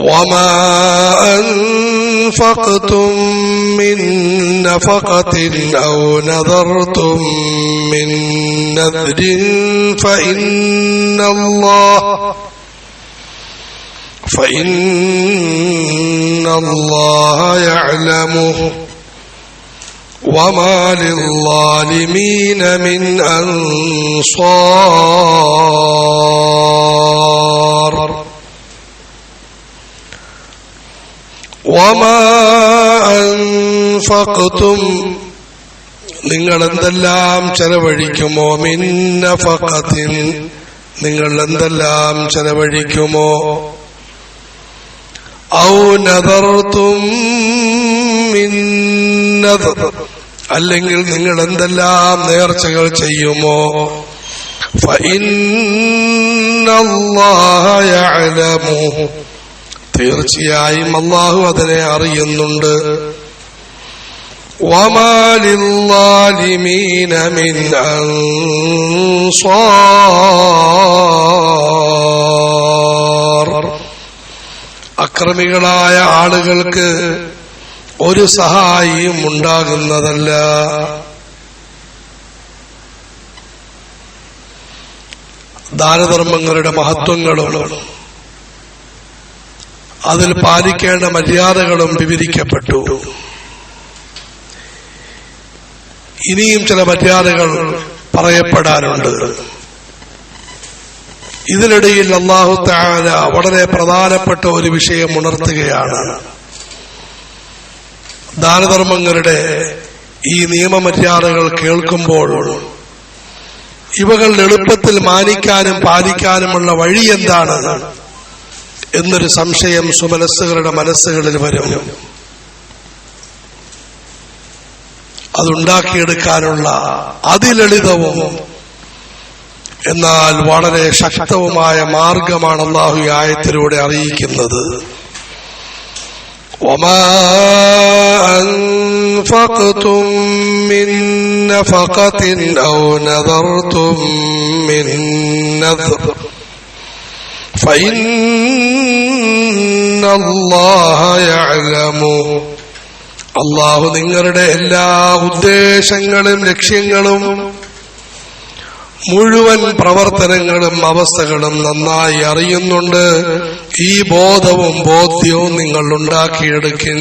وما أنفقتم من نفقة أو نذرتم من نذر فإن الله فإن الله يعلمه وما للظالمين من أنصار ഒമാ അൻഫഖ്തും. നിങ്ങൾ എന്തെല്ലാം ചെലവഴിക്കുമോ? മിന്നഫക്കത്തിൽ നിങ്ങൾ എന്തെല്ലാം ചെലവഴിക്കുമോ? ഔ നദർത്തും അല്ലെങ്കിൽ നിങ്ങൾ എന്തെല്ലാം നേർച്ചകൾ ചെയ്യുമോ? ഫഇന്നല്ലാഹ ഇന്നല്ലാഹ യഅലമു. തീർച്ചയായും അള്ളാഹു അതിനെ അറിയുന്നുണ്ട്. അക്രമികളായ ആളുകൾക്ക് ഒരു സഹായിയും ഉണ്ടാകുന്നതല്ല. ദാനധർമ്മങ്ങളുടെ മഹത്വങ്ങളും അതിൽ പാലിക്കേണ്ട മര്യാദകളും വിവരിക്കപ്പെട്ടു. ഇനിയും ചില മര്യാദകൾ പറയപ്പെടാനുണ്ട്. ഇതിനിടയിൽ അള്ളാഹു താന വളരെ പ്രധാനപ്പെട്ട ഒരു വിഷയം ഉണർത്തുകയാണ്. ദാനധർമ്മങ്ങളുടെ ഈ നിയമമര്യാദകൾ കേൾക്കുമ്പോൾ ഇവകളുടെ എളുപ്പത്തിൽ മാനിക്കാനും പാലിക്കാനുമുള്ള വഴി എന്താണ്? എന്നൊരു സംശയം സുമനസ്സുകളുടെ മനസ്സുകളിൽ വരും അതുണ്ടാക്കിയെടുക്കാനുള്ള അതിലളിതവും എന്നാൽ വളരെ ശക്തവുമായ മാർഗമാണ് അള്ളാഹു ഈ ആയത്തിലൂടെ അറിയിക്കുന്നത് وما أنفقتم من نفقة أو نذرتم من نذر فإن الله يعلمه അള്ളാഹു നിങ്ങളുടെ എല്ലാ ഉദ്ദേശങ്ങളും ലക്ഷ്യങ്ങളും മുഴുവൻ പ്രവർത്തനങ്ങളും അവസ്ഥകളും നന്നായി അറിയുന്നുണ്ട് ഈ ബോധവും ബോധ്യവും നിങ്ങൾ ഉണ്ടാക്കിയെടുക്കും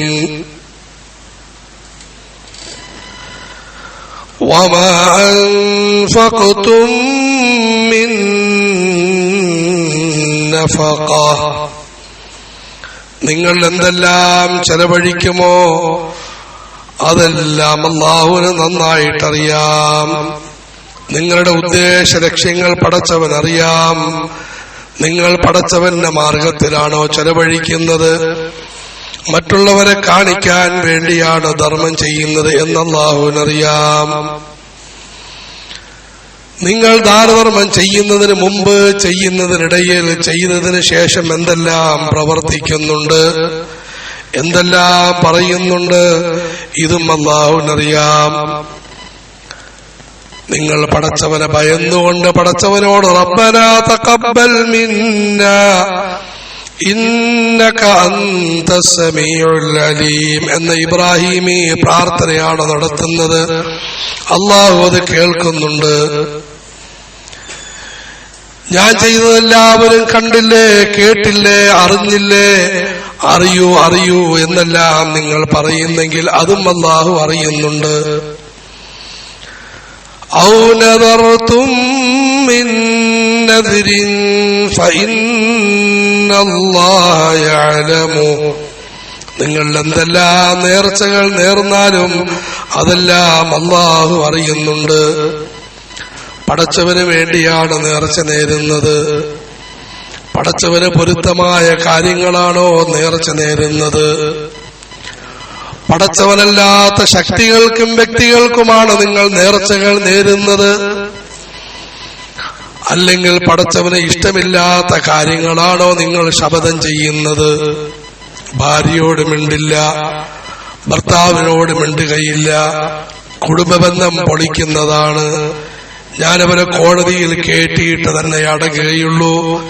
وما أنفقتم من نفقة നിങ്ങൾ എന്തെല്ലാം ചെലവഴിക്കുമോ അതെല്ലാം അള്ളാഹുവിന് നന്നായിട്ടറിയാം. നിങ്ങളുടെ ഉദ്ദേശ ലക്ഷ്യങ്ങൾ പടച്ചവൻ അറിയാം നിങ്ങൾ പടച്ചവന്റെ മാർഗത്തിലാണോ ചെലവഴിക്കുന്നത്? മറ്റുള്ളവരെ കാണിക്കാൻ വേണ്ടിയാണ് ധർമ്മം ചെയ്യുന്നത് എന്നല്ലാഹുവിനറിയാം. നിങ്ങൾ ദാനധർമ്മം ചെയ്യുന്നതിന് മുമ്പ് ചെയ്യുന്നതിനിടയിൽ ചെയ്യുന്നതിന് ശേഷം എന്തെല്ലാം പ്രവർത്തിക്കുന്നുണ്ട്? എന്തെല്ലാം പറയുന്നുണ്ട്? ഇതും അള്ളാഹുവിനറിയാം നിങ്ങൾ പടച്ചവനെ ഭയന്നുകൊണ്ട് പടച്ചവനോട് റബ്ബന തഖബ്ബൽ മിന്ന എന്ന ഇബ്രാഹിമി പ്രാർത്ഥനയാണ് നടത്തുന്നത്. അള്ളാഹു അത് കേൾക്കുന്നുണ്ട്. ഞാൻ ചെയ്യുന്നതെല്ലാവരും കണ്ടില്ലേ കേട്ടില്ലേ അറിഞ്ഞില്ലേ? അറിയൂ അറിയൂ എന്നെല്ലാം നിങ്ങൾ പറയുന്നെങ്കിൽ അതും അള്ളാഹു അറിയുന്നുണ്ട്. നിങ്ങൾ എന്തെല്ലാം നേർച്ചകൾ നേർന്നാലും അതെല്ലാം അള്ളാഹു അറിയുന്നുണ്ട്. പടച്ചവന് വേണ്ടിയാണ് നേർച്ച നേരുന്നത്. പടച്ചവന് പൊരുത്തമായ കാര്യങ്ങളാണോ നേർച്ച നേരുന്നത്? പടച്ചവനല്ലാത്ത ശക്തികൾക്കും വ്യക്തികൾക്കുമാണ് നിങ്ങൾ നേർച്ചകൾ നേരുന്നത്. അല്ലെങ്കിൽ പടച്ചവന് ഇഷ്ടമില്ലാത്ത കാര്യങ്ങളാണോ നിങ്ങൾ ശപഥം ചെയ്യുന്നത്? ഭാര്യയോട് മിണ്ടില്ല ഭർത്താവിനോട് മിണ്ടുകയില്ല കുടുംബബന്ധം പൊളിക്കുന്നതാണ്. ഞാനവരെ കോടതിയിൽ കേട്ടിയിട്ട് തന്നെ അടങ്ങുകയുള്ളൂ.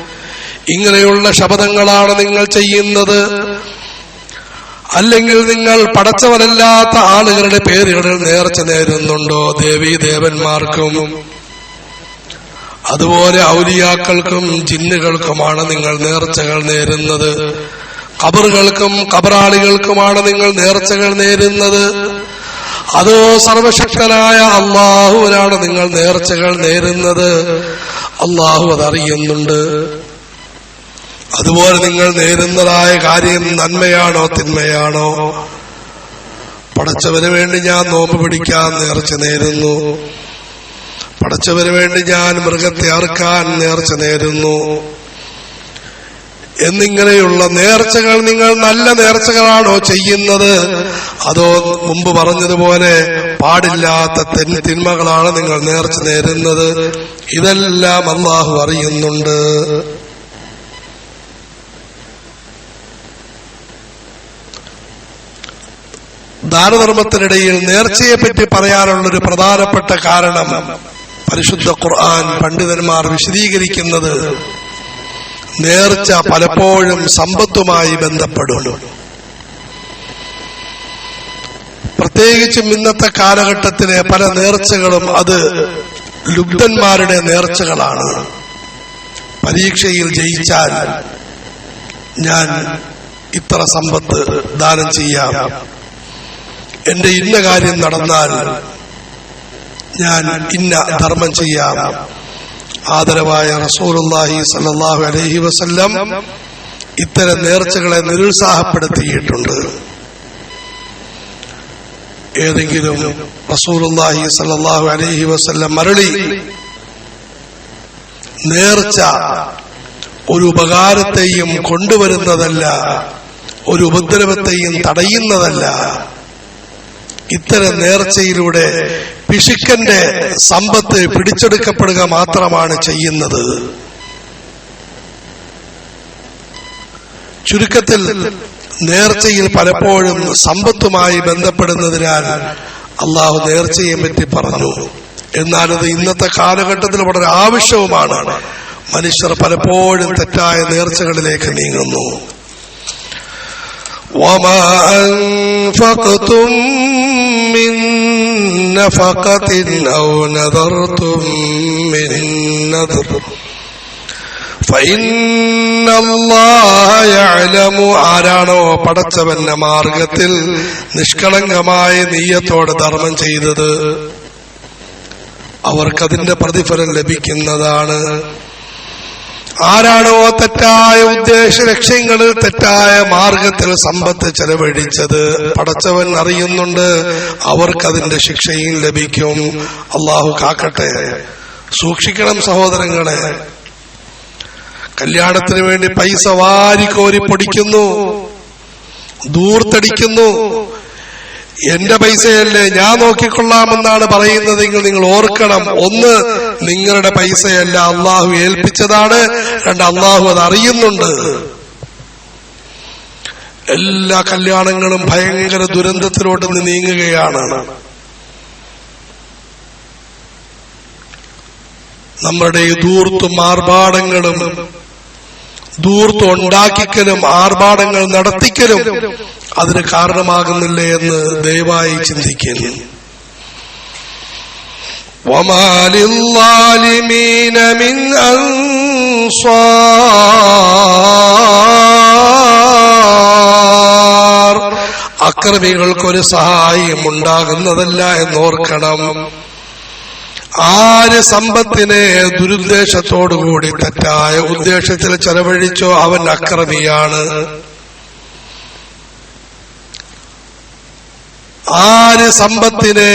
ഇങ്ങനെയുള്ള ശപഥങ്ങളാണ് നിങ്ങൾ ചെയ്യുന്നത്. അല്ലെങ്കിൽ നിങ്ങൾ പടച്ചവരല്ലാത്ത ആളുകളുടെ പേരുകളിൽ നേർച്ച നേരുന്നുണ്ടോ ദേവീ ദേവന്മാർക്കും? അതുപോലെ ഔലിയാക്കൾക്കും ജിന്നുകൾക്കുമാണ് നിങ്ങൾ നേർച്ചകൾ നേരുന്നത്. കബറുകൾക്കും കബറാളികൾക്കുമാണ് നിങ്ങൾ നേർച്ചകൾ നേരുന്നത്. അതോ സർവശക്തനായ അള്ളാഹുവിനാണ് നിങ്ങൾ നേർച്ചകൾ നേരുന്നത്? അള്ളാഹു അതറിയുന്നുണ്ട്. അതുപോലെ നിങ്ങൾ നേരുന്നതായ കാര്യം നന്മയാണോ തിന്മയാണോ? പടച്ചവന് വേണ്ടി ഞാൻ നോമ്പ് പിടിക്കാൻ നേർച്ച നേരുന്നു. പടച്ചവന് വേണ്ടി ഞാൻ മൃഗത്തെ അറുക്കാൻ നേർച്ച നേരുന്നു. എന്നിങ്ങനെയുള്ള നേർച്ചകൾ നിങ്ങൾ നല്ല നേർച്ചകളാണോ ചെയ്യുന്നത്? അതോ മുമ്പ് പറഞ്ഞതുപോലെ പാടില്ലാത്ത തെൻ തിന്മകളാണ് നിങ്ങൾ നേർച്ച നേരുന്നത്? ഇതെല്ലാം അള്ളാഹു അറിയുന്നുണ്ട്. ദാനധർമ്മത്തിനിടയിൽ നേർച്ചയെ പറ്റി പറയാനുള്ള ഒരു പ്രധാനപ്പെട്ട കാരണം പരിശുദ്ധ ഖുർആൻ പണ്ഡിതന്മാർ വിശദീകരിക്കുന്നത് നേർച്ച പലപ്പോഴും സമ്പത്തുമായി ബന്ധപ്പെടും. പ്രത്യേകിച്ചും ഇന്നത്തെ കാലഘട്ടത്തിലെ പല നേർച്ചകളും അത് ലുബ്ധന്മാരുടെ നേർച്ചകളാണ്. പരീക്ഷയിൽ ജയിച്ചാൽ ഞാൻ ഇത്ര സമ്പത്ത് ദാനം ചെയ്യാം. എന്റെ ഇന്ന കാര്യം നടന്നാൽ ഞാൻ ഇന്ന ധർമ്മം ചെയ്യാം. ആദരവായ റസൂലുള്ളാഹി സല്ലാഹു അലൈഹി വസല്ലം ഇത്തരം നേർച്ചകളെ നിരുത്സാഹപ്പെടുത്തിയിട്ടുണ്ട്. ഏതെങ്കിലും റസൂലുല്ലാഹി സല്ലാഹു അലഹി വസല്ലം മരളി നേർച്ച ഒരു ഉപകാരത്തെയും കൊണ്ടുവരുന്നതല്ല ഒരു ഉപദ്രവത്തെയും തടയുന്നതല്ല ഇത്തരം നേർച്ചയിലൂടെ പിശുക്കന്റെ സമ്പത്ത് പിടിച്ചെടുക്കപ്പെടുക മാത്രമാണ് ചെയ്യുന്നത് ചുരുക്കത്തിൽ നേർച്ചയിൽ പലപ്പോഴും സമ്പത്തുമായി ബന്ധപ്പെടുന്നതിനാൽ അള്ളാഹു നേർച്ചയെ പറ്റി പറഞ്ഞു എന്നാൽ അത് ഇന്നത്തെ കാലഘട്ടത്തിൽ വളരെ ആവശ്യവുമാണ് മനുഷ്യർ പലപ്പോഴും തെറ്റായ നേർച്ചകളിലേക്ക് നീങ്ങുന്നു وما أنفقتم من نفقة أو نذرتم من نذر فإن الله يعلم ആരാണോ പടച്ചവന്റെ മാർഗത്തിൽ നിഷ്കളങ്കമായ നീയത്തോടെ ധർമ്മം ചെയ്തത് അവർക്കതിന്റെ പ്രതിഫലം ലഭിക്കുന്നതാണ് ആരാണോ തെറ്റായ ഉദ്ദേശ ലക്ഷ്യങ്ങളിൽ തെറ്റായ മാർഗത്തിൽ സമ്പത്ത് ചെലവഴിച്ചത്. പടച്ചവൻ അറിയുന്നുണ്ട് അവർക്കതിന്റെ ശിക്ഷയും ലഭിക്കും. അള്ളാഹു കാക്കട്ടെ. സൂക്ഷിക്കണം സഹോദരങ്ങളെ. കല്യാണത്തിന് വേണ്ടി പൈസ വാരിക്കോരി പൊടിക്കുന്നു. ദൂർത്തടിക്കുന്നു. എന്റെ പൈസയല്ലേ? ഞാൻ നോക്കിക്കൊള്ളാമെന്നാണ് പറയുന്നതെങ്കിൽ നിങ്ങൾ ഓർക്കണം. ഒന്ന് നിങ്ങളുടെ പൈസയല്ല അള്ളാഹു ഏൽപ്പിച്ചതാണ്. രണ്ട് അള്ളാഹു അത് അറിയുന്നുണ്ട്. എല്ലാ കല്യാണങ്ങളും ഭയങ്കര ദുരന്തത്തിലോട്ട് നീങ്ങുകയാണ്. നമ്മുടെ ദൂർത്തും ആർഭാടങ്ങളും ദൂർത്തുണ്ടാക്കിക്കലും ആർഭാടങ്ങൾ നടത്തിക്കലും അതിന് കാരണമാകുന്നില്ലേ എന്ന് ദയവായി ചിന്തിക്കുന്നു മിൻ അക്രമികൾക്കൊരു സഹായം ഉണ്ടാകുന്നതല്ല എന്നോർക്കണം. ആര് സമ്പത്തിനെ ദുരുദ്ദേശത്തോടുകൂടി തെറ്റായ ഉദ്ദേശത്തിൽ ചെലവഴിച്ചോ അവൻ അക്രമിയാണ്. ആര് സമ്പത്തിനെ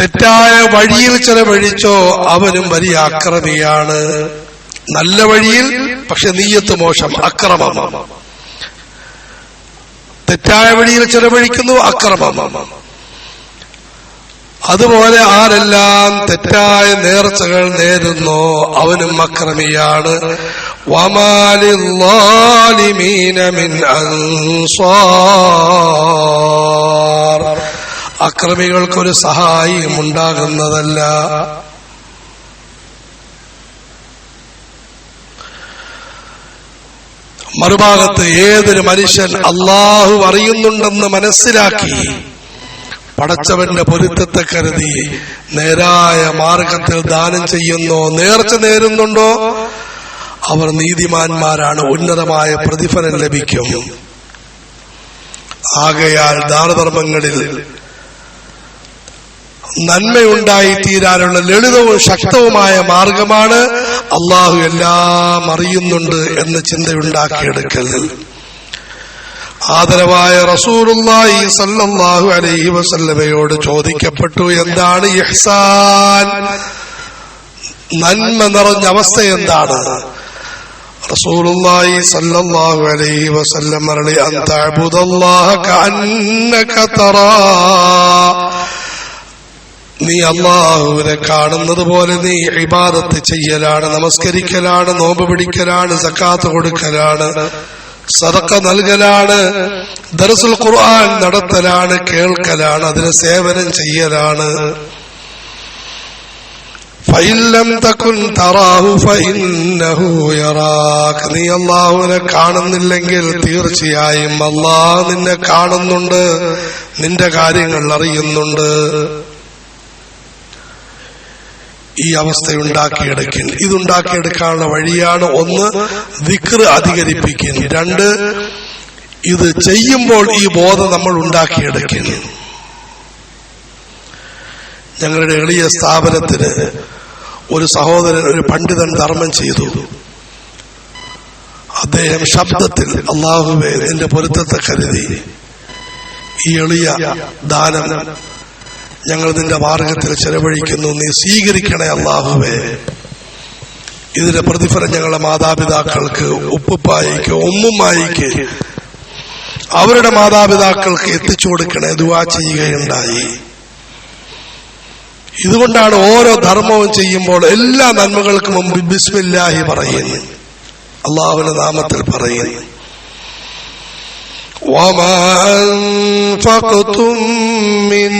തെറ്റായ വഴിയിൽ ചെലവഴിച്ചോ അവനും വലിയ അക്രമിയാണ്. നല്ല വഴിയിൽ പക്ഷെ നീയത്ത് മോശം അക്രമം. തെറ്റായ വഴിയിൽ ചെലവഴിക്കുന്നു അക്രമം. അതുപോലെ ആരെല്ലാം തെറ്റായ നേർച്ചകൾ നേരുന്നോ അവനും അക്രമിയാണ്. വമാലിമീന മിൻ അൻസാർ. അക്രമികൾക്കൊരു സഹായം ഉണ്ടാകുന്നതല്ല. മറുഭാഗത്ത് ഏതൊരു മനുഷ്യൻ അള്ളാഹു അറിയുന്നുണ്ടെന്ന് മനസ്സിലാക്കി പടച്ചവന്റെ പൊരുത്തത്തെ കരുതി നേരായ മാർഗത്തിൽ ദാനം ചെയ്യുന്നോ നേർച്ച നേരുന്നുണ്ടോ? അവർ നീതിമാന്മാരാണ്. ഉന്നതമായ പ്രതിഫലം ലഭിക്കും. ആകയാൽ ദാനധർമ്മങ്ങളിൽ നന്മയുണ്ടായി തീരാനുള്ള ലളിതവും ശക്തവുമായ മാർഗമാണ് അള്ളാഹു എല്ലാം അറിയുന്നുണ്ട് എന്ന ചിന്തയുണ്ടാക്കിയെടുക്കൽ. ആദരവായ റസൂലുള്ളാഹി സല്ലല്ലാഹു അലൈഹി വസല്ലമയോട് ചോദിക്കപ്പെട്ടു എന്താണ് ഇഹ്സാൻ? നന്മ നിറഞ്ഞ അവസ്ഥ എന്താണ്? റസൂലുള്ളാഹി സല്ലല്ലാഹു അലൈഹി വസല്ലം പറഞ്ഞു അൻ الله كأنك നീ അള്ളാഹുവിനെ കാണുന്നത് പോലെ നീ ഇബാദത്ത് ചെയ്യലാണ് നമസ്കരിക്കലാണ് നോമ്പ് പിടിക്കലാണ് സക്കാത്ത് കൊടുക്കലാണ് സദക്ക നൽകലാണ് ദർസുൽ ഖുർആൻ നടത്തലാണ് കേൾക്കലാണ് അതിന് സേവനം ചെയ്യലാണ്. ഫൈലം തക്കുൻ തറാഹു ഫൈന്നഹു യറാക് നീ അള്ളാഹുവിനെ കാണുന്നില്ലെങ്കിൽ തീർച്ചയായും അള്ളാഹ് നിന്നെ കാണുന്നുണ്ട് നിന്റെ കാര്യങ്ങൾ അറിയുന്നുണ്ട്. ഈ അവസ്ഥ ഉണ്ടാക്കിയെടുക്കും ഇതുണ്ടാക്കിയെടുക്കാനുള്ള വഴിയാണ് ഒന്ന് ദിക്ർ അധികരിപ്പിക്കും രണ്ട് ഇത് ചെയ്യുമ്പോൾ ഈ ബോധം നമ്മൾ ഉണ്ടാക്കിയെടുക്കും ഞങ്ങളുടെ എളിയ സ്ഥാപനത്തിന് ഒരു സഹോദരൻ ഒരു പണ്ഡിതൻ ധർമ്മം ചെയ്തു. അദ്ദേഹം ശബ്ദത്തിൽ അള്ളാഹുവെ നിന്റെ പൊരുത്തത്തെ കരുതി. ഈ എളിയ ദാനം ഞങ്ങൾ നിന്റെ മാർഗത്തിൽ ചെലവഴിക്കുന്നു. നീ സ്വീകരിക്കണേ അള്ളാഹുവേ ഇതിന്റെ പ്രതിഫലം ഞങ്ങളുടെ മാതാപിതാക്കൾക്ക് ഉപ്പുപ്പായിക്ക് ഉമ്മുമ്മായിക്ക് അവരുടെ മാതാപിതാക്കൾക്ക് എത്തിച്ചു കൊടുക്കണേ ദുവാ ചെയ്യുകയുണ്ടായി. ഇതുകൊണ്ടാണ് ഓരോ ധർമ്മവും ചെയ്യുമ്പോൾ എല്ലാ നന്മകൾക്കും മുമ്പ് ബിസ്മില്ലാഹി പറയുന്നു അള്ളാഹുവിന്റെ നാമത്തിൽ പറയുന്നു وما أنفقتم من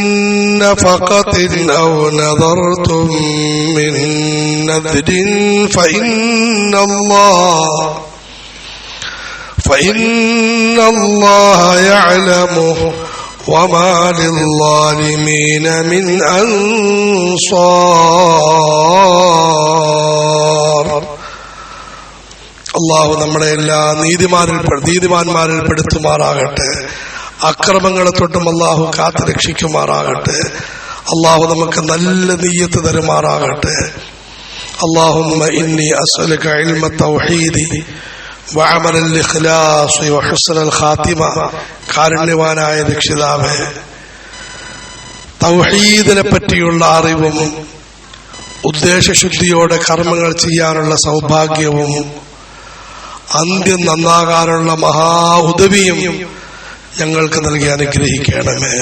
نفقة أو نذرتم من نذر فإن الله فإن الله يعلمه وما للظالمين من أنصار അള്ളാഹു നമ്മളെ എല്ലാ നീതിമാരിൽ നീതിമാന്മാരിൽ പെടുത്തുമാറാകട്ടെ അക്രമങ്ങളെ തൊട്ടും അള്ളാഹു കാത്തു രക്ഷിക്കുമാറാകട്ടെ അള്ളാഹു നമുക്ക് നല്ല നീയത്ത് തരുമാറാകട്ടെ اللهم إني أسألك علم التوحيد ഖാത്തിമ കാരുണ്യവാനായ രക്ഷിതാവേ തൗഹീദിനെ പറ്റിയുള്ള അറിവും ഉദ്ദേശശുദ്ധിയോടെ കർമ്മങ്ങൾ ചെയ്യാനുള്ള സൗഭാഗ്യവും അന്ത്യം നന്നാകാനുള്ള മഹാ ഉദവിയും ഞങ്ങൾക്ക് നൽകി അനുഗ്രഹിക്കണമേ.